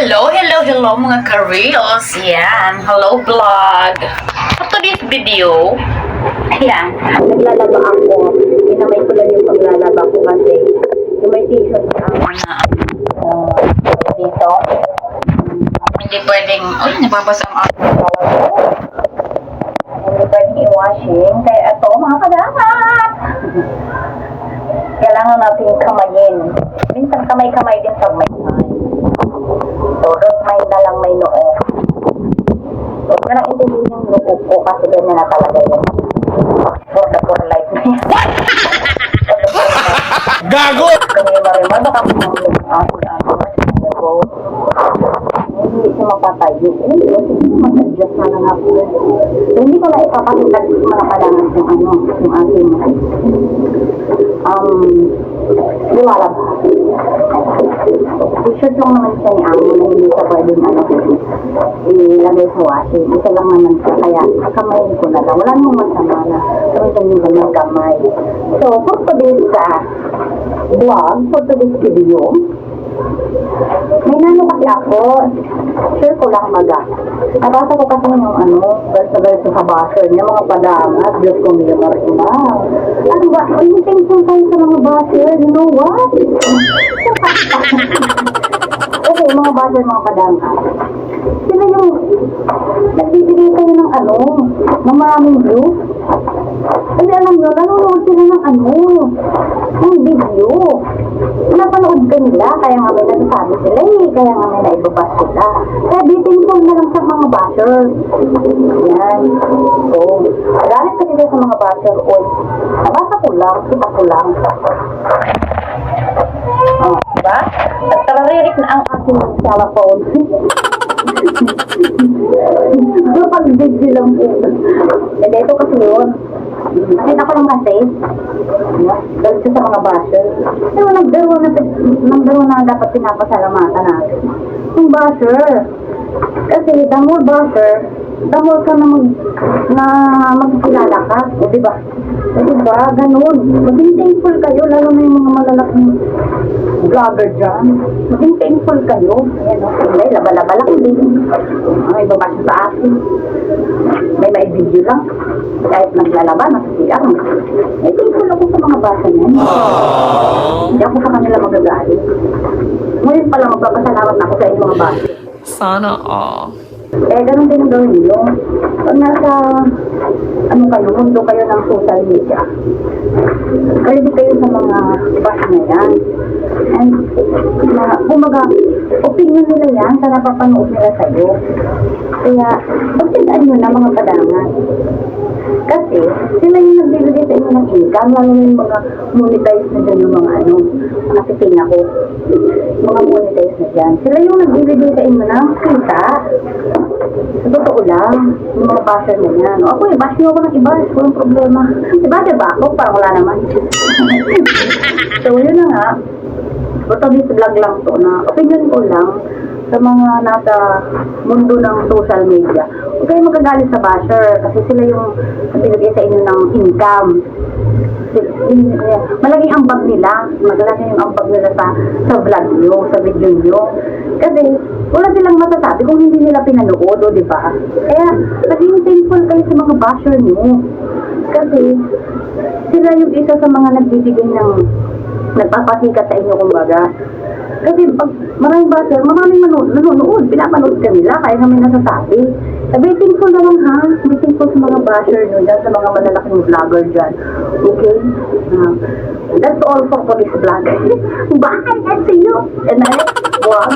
Hello, hello, hello mga ka-reels. Yan. Hello vlog. For today's video, ayan, naglalaba ako. Inamay ko lang yung paglalaba ko kasi yung may t-shirt ako na uh, dito. Hindi pwedeng, uy, nababasa ang aking Hindi pwedeng i-washing. Kaya ito, mga kadamat. Kailangan natin kamayin. Minsan kamay-kamay din pag may na may noo. Huwag mo nang intindihin yung noo ko kasi ganyan na talaga yun. For the poor life na yan. For the poor life. Gago! Kami marimar, baka kumamulog ang ako na ako. Hindi siya mapatayo. Hindi siya mag-adjust na ako. So, hindi ko na ipapakita sa mga kalangan kung ano, yung ating um, lumalabas. T-shirt lang naman siya ni Amo na hindi siya pwedeng ano, ilagay sa washing. Isa lang naman siya. Kaya kamayin ko na lang. Wala namang masama na gamitin yung ganyan kamay. So, for today's uh, vlog, for today's video, may nano kasi ako. Share ko lang maga. Nabasa ko kasi yung ano, verse-verse sa basher niya, mga padangat, Diyos ko niya marina. Ano ba, yung thankful tayo sa mga basher, you know what? Mga basher, mga padangat, sila yung nagbibigay kayo ng ano, ng maraming views. Kasi alam nyo, nanonood sila ng ano, ng video. Napanood ka nila, kaya nga may nasasabi sila eh, kaya nga may naibabas sila. Kaya bitingful na lang sa mga basher. Yan. So, galit kasi sila sa mga basher, oy, nabasa ko lang, kita ko lang. Oh, diba? At tararirik na ang aking cellphone. Kapag video lang po. Hindi, ito kasi yun. Nakita ko lang kasi. Galit siya sa mga basher. Pero one na, one na dapat pinapasalamatan natin. Yung basher. Kasi the more basher, the more ka na mag, na magkilala ka. O diba? O diba? Ganun. Maging thankful kayo, lalo na yung mga malalaking vlogger dyan. Maging thankful kayo. Ayan o. Hindi, laba-laba lang din. May babasa sa akin. May may video lang. Kahit naglalaba, nakasilang. May thankful ako sa mga basa niyan. Hindi ako sa kanila magagalit. Ngayon pala magpapasalamat ako sa inyong mga basa. Sana all. Eh, ganun din ang gawin nyo. Pag nasa, ano kayo, mundo kayo ng social media, ready kayo sa mga bash na yan. And, na, kumaga, opinion nila yan sa napapanood nila sa'yo. Kaya, pagtandaan nyo na mga padangan. Kasi, sila yung nagbibigay sa inyo ng income, lalo yung mga monetize na dyan yung mga ano, kasi ko, mga monetize na dyan. Sila yung nagbibigay sa inyo ng kita. Sa totoo lang, yung mga basher na yan. Ako eh, bash nyo ako ng iba, walang problema. Diba, diba ako? Parang wala naman. so, yun na nga. This vlog lang to na opinion ko lang sa mga nasa mundo ng social media. Huwag kayo magagalit sa basher kasi sila yung nagbibigay sa inyo ng income. Malaging ambag nila. Malaki yung ambag nila sa, sa vlog nyo, sa video nyo. Kasi wala silang masasabi kung hindi nila pinanood, o di ba? Kaya maging thankful kayo sa mga basher nyo. Kasi sila yung isa sa mga nagbibigay ng nagpapasikat sa inyo kumbaga. Kasi pag maraming basher, maraming manood, nanonood, pinapanood ka nila, kaya kami nasasabi. Sabi, thankful na lang ha, be thankful sa mga basher nyo dyan, sa mga malalaking vlogger dyan. Okay? Uh, that's all for today's vlog. Bye! And see you the next vlog.